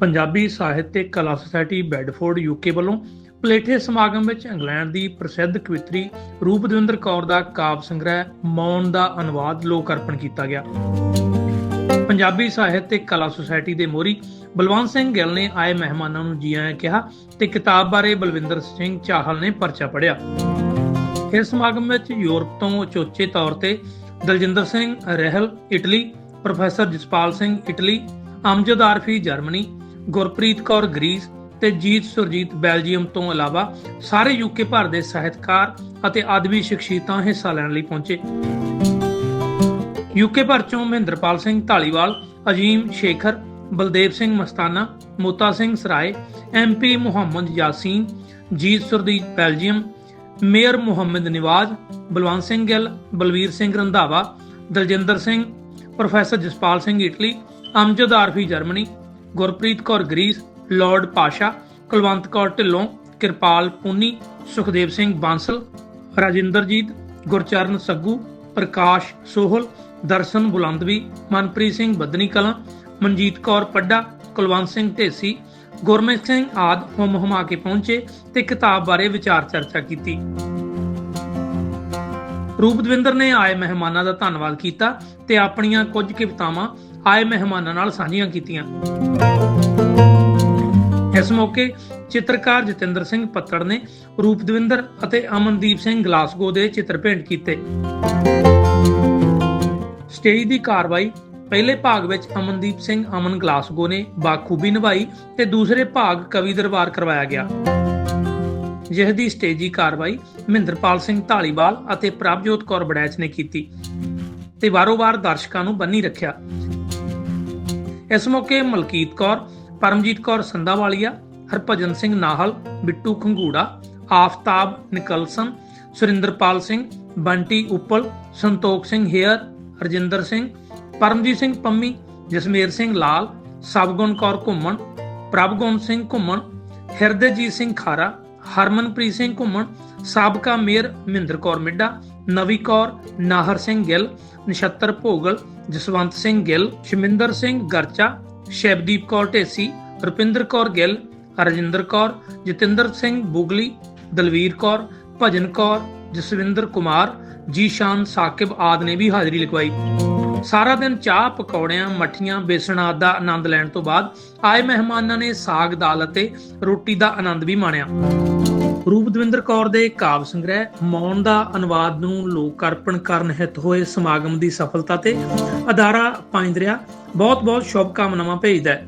ਪੰਜਾਬੀ ਸਾਹਿਤ ਤੇ ਕਲਾ ਸੁਸਾਇਟੀ ਬੈਡਫੋਰਡ ਯੂਕੇ ਵੱਲੋਂ ਪਲੇਠੇ ਸਮਾਗਮ ਵਿੱਚ ਇੰਗਲੈਂਡ ਦੀ ਪ੍ਰਸਿੱਧ ਕਵਿਤਰੀ ਰੂਪਦਵਿੰਦਰ ਕੌਰ ਦਾ ਕਾਵ ਸੰਗ੍ਰਹਿ ਮੌਨ ਦਾ ਅਨੁਵਾਦ ਲੋਕ ਅਰਪਣ ਕੀਤਾ ਗਿਆ। ਪੰਜਾਬੀ ਸਾਹਿਤ ਤੇ ਕਲਾ ਸੁਸਾਇਟੀ ਦੇ ਮੋਰੀ ਬਲਵੰਤ ਸਿੰਘ ਗਿੱਲ ਨੇ ਆਏ ਮਹਿਮਾਨਾਂ ਨੂੰ ਜੀ ਆਇਆਂ ਕਿਹਾ ਤੇ ਕਿਤਾਬ ਬਾਰੇ ਬਲਵਿੰਦਰ ਸਿੰਘ ਚਾਹਲ ਨੇ ਪਰਚਾ ਪੜਿਆ ਇਸ ਸਮਾਗਮ ਵਿੱਚ ਯੂਰਪ ਤੋਂ ਉਚੋਚੇ ਤੌਰ ਤੇ Daljinder Singh Rehal, Italy, professor Jaspal Singh, Italy Amjad Arfi, Germany Gurpreet Kaur Greece ਤੇ ਜੀਤ ਸੁਰਜੀਤ ਬੈਲਜੀਅਮ ਤੋਂ ਇਲਾਵਾ ਸਾਰੇ ਯੂਕੇ ਭਰ ਦੇ ਸਾਹਿਤਕਾਰ ਅਤੇ ਆਦਮੀ ਸ਼ਖਸੀਅਤਾਂ ਹਿੱਸਾ ਲੈਣ ਲਈ ਪਹੁੰਚੇ। ਯੂਕੇ ਭਰ ਚੋਂ Mahinderpal Singh Dhaliwal Azeem Shekhar, Baldev Singh Mastana, Mota Singh Sarai MP Muhammad Yasin, Jeet Surjit Belgium, mayor Muhammad Niwaz, Balwant Singh Gill, Balvir Singh Randhawa, Daljinder Singh, professor Jaspal Singh Italy, Amjad Arfi Germany Gurpreet Kaur Greece, lord Pasha, Kulwant Kaur Dhillon, Kirpal Puni, Sukhdev Singh Bansal, Rajinderjit, Gurcharan Saggu, Parkash Sohal, Darshan Bulandvi, Manpreet Singh Badni Kalan Manjit Kaur Padda, Kulwant Singh Dhesi Gurmit Singh ਆਦ ਹੁਮ ਹੁਮਾ ਕੇ ਪਹੁੰਚੇ ਤੇ ਕਿਤਾਬ ਬਾਰੇ ਵਿਚਾਰ ਚਰਚਾ ਕੀਤੀ। ਰੂਪਦਵਿੰਦਰ ਨੇ ਆਏ ਮਹਿਮਾਨਾਂ ਦਾ ਧੰਨਵਾਦ ਕੀਤਾ ਤੇ ਆਪਣੀਆਂ ਕੁਝ ਕਵਿਤਾਵਾਂ ਆਏ ਮਹਿਮਾਨਾਂ ਨਾਲ ਸਾਂਝੀਆਂ ਕੀਤੀਆਂ। ਇਸ ਮੌਕੇ ਚਿੱਤਰਕਾਰ ਜਤਿੰਦਰ ਸਿੰਘ ਪੱਤੜ ਨੇ ਰੂਪਦਵਿੰਦਰ ਅਤੇ ਅਮਨਦੀਪ ਸਿੰਘ ਗਲਾਸਗੋ ਦੇ ਚਿੱਤਰ ਭੇਂਟ ਕੀਤੇ। ਸਟੇਜ ਦੀ ਕਾਰਵਾਈ ਪਹਿਲੇ ਭਾਗ ਵਿੱਚ ਅਮਨਦੀਪ ਸਿੰਘ, ਅਮਨ ਗਲਾਸਗੋ ਨੇ ਬਾਖੂਬੀ ਨਿਭਾਈ ਤੇ ਦੂਸਰੇ ਭਾਗ ਕਵੀ ਦਰਬਾਰ ਕਰਵਾਇਆ ਗਿਆ। ਜਿਸ ਦੀ ਸਟੇਜੀ ਕਾਰਵਾਈ ਮਹਿੰਦਰਪਾਲ ਸਿੰਘ ਢਾਲੀਵਾਲ ਅਤੇ ਪ੍ਰਭਜੋਤ ਕੌਰ ਬੜੈਚ ਨੇ ਕੀਤੀ ਤੇ ਵਾਰੋ-ਵਾਰ ਦਰਸ਼ਕਾਂ ਨੂੰ ਬੰਨੀ ਰੱਖਿਆ। ਇਸ ਮੌਕੇ ਮਲਕੀਤ ਕੌਰ, ਪਰਮਜੀਤ ਕੌਰ ਸੰਧਾਵਾਲੀਆ, ਹਰਭਜਨ ਸਿੰਘ ਨਾਹਲ, ਬਿੱਟੂ ਖੰਗੂੜਾ, ਆਫਤਾਬ ਨਿਕਲਸਨ, ਸੁਰਿੰਦਰਪਾਲ ਸਿੰਘ, ਬੰਟੀ ਉੱਪਲ, ਸੰਤੋਖ ਸਿੰਘ ਹੇਅਰ, ਰਜਿੰਦਰ ਸਿੰਘ, ਪਰਮਜੀਤ ਸਿੰਘ ਪੰਮੀ, ਜਸਮੇਰ ਸਿੰਘ ਲਾਲ, ਸਬਗੁਣ ਕੌਰ ਘੁੰਮਣ, ਪ੍ਰਭਗੁਣ ਸਿੰਘ ਘੁੰਮਣ, ਹਿਰਦੇਜੀਤ ਸਿੰਘ ਖਾਰਾ ਹਰਮਨਪ੍ਰੀਤ ਸਿੰਘ ਘੁੰਮਣ, ਸਾਬਕਾ ਮੇਅਰ ਮਹਿੰਦਰ ਕੌਰ ਮਿੱਡਾ, ਨਵੀ ਕੌਰ ਨਾਹਰ ਸਿੰਘ ਗਿੱਲ, ਨਛੱਤਰ ਭੋਗਲ ਜਸਵੰਤ ਸਿੰਘ ਗਿੱਲ, ਸ਼ਮਿੰਦਰ ਸਿੰਘ ਗਰਚਾ, ਸ਼ੈਬਦੀਪ ਕੌਰ ਢੇਸੀ, ਰੁਪਿੰਦਰ ਕੌਰ ਗਿੱਲ, ਰਜਿੰਦਰ ਕੌਰ, ਜਤਿੰਦਰ ਸਿੰਘ ਬੁਗਲੀ, ਦਲਵੀਰ ਕੌਰ, ਭਜਨ ਕੌਰ, ਜਸਵਿੰਦਰ ਕੁਮਾਰ ਜੀਸ਼ਾਨ ਸਾਕਿਬ ਆਦ ਨੇ ਵੀ ਹਾਜ਼ਰੀ ਲਗਵਾਈ ਸਾਰਾ ਦਿਨ ਚਾਹ ਪਕੌੜਿਆਂ, ਮੱਠੀਆਂ, ਬੇਸਣ ਆਦਿ ਦਾ ਆਨੰਦ ਲੈਣ ਤੋਂ ਬਾਅਦ ਆਏ ਮਹਿਮਾਨਾਂ ਨੇ ਸਾਗ, ਦਾਲ ਅਤੇ ਰੋਟੀ ਦਾ ਆਨੰਦ ਵੀ ਮਾਣਿਆ। ਰੂਪ ਦਵਿੰਦਰ ਕੌਰ ਦੇ ਕਾਵ ਸੰਗ੍ਰਹਿ, ਮੌਨ ਦਾ ਅਨੁਵਾਦ ਨੂੰ ਲੋਕ ਅਰਪਣ ਕਰਨ ਹਿੱਤ ਹੋਏ ਸਮਾਗਮ ਦੀ ਸਫਲਤਾ ਤੇ ਅਦਾਰਾ ਪਾਇੰਦਰਿਆ ਬਹੁਤ ਬਹੁਤ ਸ਼ੁਭ ਕਾਮਨਾਵਾਂ ਭੇਜਦਾ ਹੈ।